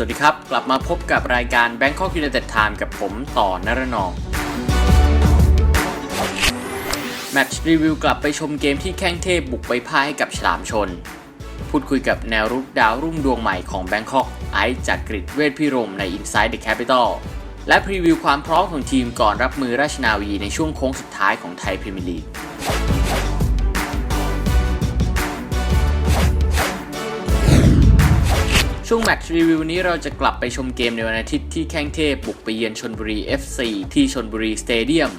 สวัสดีครับ กลับมาพบกับรายการ Bangkok United Time กับผมต่อนรนอง แมตช์รีวิวกลับไปชมเกมที่แข้งเทพบุกไปพ่ายให้กับฉลามชน พูดคุยกับแนวรุกดาวรุ่งดวงใหม่ของแบงคอกไอซ์จากกริดเวทพิรมใน Inside the Capital และพรีวิวความพร้อมของทีมก่อนรับมือราชนาวีในช่วงโค้งสุดท้ายของไทยพรีเมียร์ลีก ช่วงแมตช์รีวิวนี้เราจะกลับไปชมเกมในวันอาทิตย์ที่แข้งเทพบุกไปเยือนชนบุรี FC ที่ชนบุรีสเตเดียม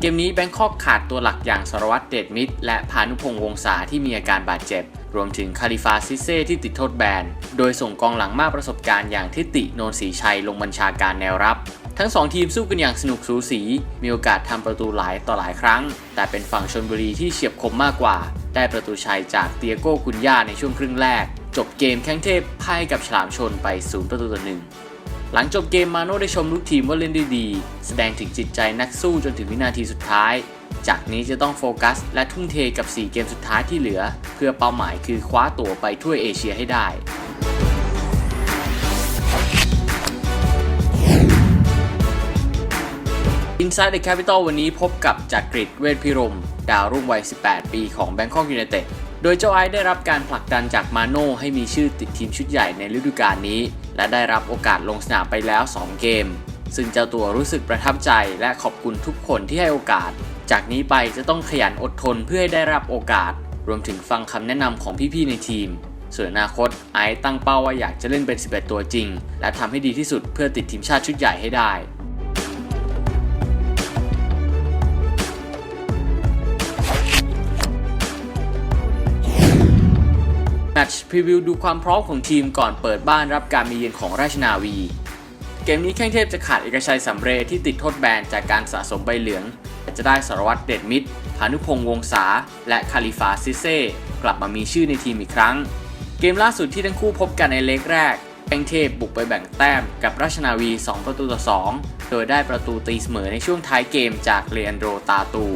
เกมนี้แบงคอกขาดตัวหลักอย่างสารวัตรเดชมิตร และพานุพงษ์วงศาที่มีอาการบาดเจ็บ รวมถึงคาลิฟาซิเซ่ที่ติดโทษแบน โดยส่งกองหลังมากประสบการณ์อย่างทิติโนนศรีชัยลงบัญชาการแนวรับ ทั้งสองทีมสู้กันอย่างสนุกสูสี มีโอกาสทำประตูหลายต่อหลายครั้ง แต่เป็นฝั่งชนบุรีที่เฉียบคมมากกว่า ได้ประตูชัยจากเตียโก้กุนย่าในช่วงครึ่งแรก จบเกมแข้งเทพพ่ายกับฉลามชนไป 0 ประตูต่อหนึ่งหลังจบเกมมาโน่ได้ชมลูกทีมว่าเล่นได้ดี แสดงถึงจิตใจนักสู้จนถึงวินาทีสุดท้าย จากนี้จะต้องโฟกัส และทุ่มเทกับ 4 เกมสุดท้ายที่เหลือ เพื่อเป้าหมายคือคว้าตั๋วไปถ้วยเอเชียให้ได้ Inside the Capital วันนี้พบกับจักริดเวทพิรม ดาวรุ่งวัย 18 ปีของ Bangkok United โดยเจ้าไอซ์ได้รับการผลักดันจากมาโน่ให้มีชื่อติดทีมชุดใหญ่ในฤดูกาลนี้ และได้รับโอกาสลงสนามไปแล้ว 2 เกม ซึ่งเจ้าตัวรู้สึกประทับใจและขอบคุณทุกคนที่ให้โอกาส จากนี้ไปจะต้องขยันอดทนเพื่อให้ได้รับโอกาส รวมถึงฟังคำแนะนำของพี่ๆในทีม ส่วนอนาคตไอซ์ตั้งเป้าว่าอยากจะเล่นเป็น 11 ตัวจริง และทำให้ดีที่สุดเพื่อติดทีมชาติชุดใหญ่ให้ได้ แมตช์พรีวิวดูความพร้อมของทีมก่อนเปิดบ้านรับการมีเยือนของราชนาวี เกมนี้แข้งเทพจะขาดเอกชัยสำเรย์ที่ติดโทษแบนจากการสะสมใบเหลือง จะได้สารวัตรเดชมิตรพานุพงษ์วงศาและคาลิฟาซิเซ่กลับมามีชื่อในทีมอีกครั้ง เกมล่าสุดที่ทั้งคู่พบกันในเล็กแรกแข้งเทพบุกไปแบ่งแต้มกับราชนาวี 2 ประตูต่อ 2 โดยได้ประตูตีเสมอในช่วงท้ายเกมจากเลนโดตาตู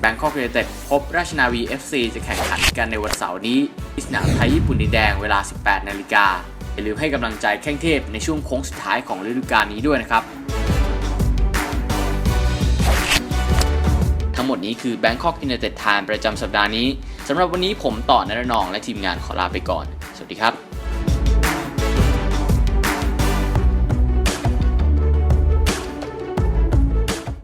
แบงคอกยูไนเต็ดพบราชนาวี FC จะแข่งขันกันในวันเสาร์นี้ที่สนามไทยญี่ปุ่นดินแดงเวลา 18 นาฬิกาอย่าลืมให้กำลังใจแข้งเทพในช่วงโค้งสุดท้ายของฤดูกาลนี้ด้วยนะครับ ทั้งหมดนี้คือ Bangkok United Time ประจำสัปดาห์นี้สำหรับวันนี้ผมต่อนรนองและทีมงานขอลาไปก่อน สวัสดีครับ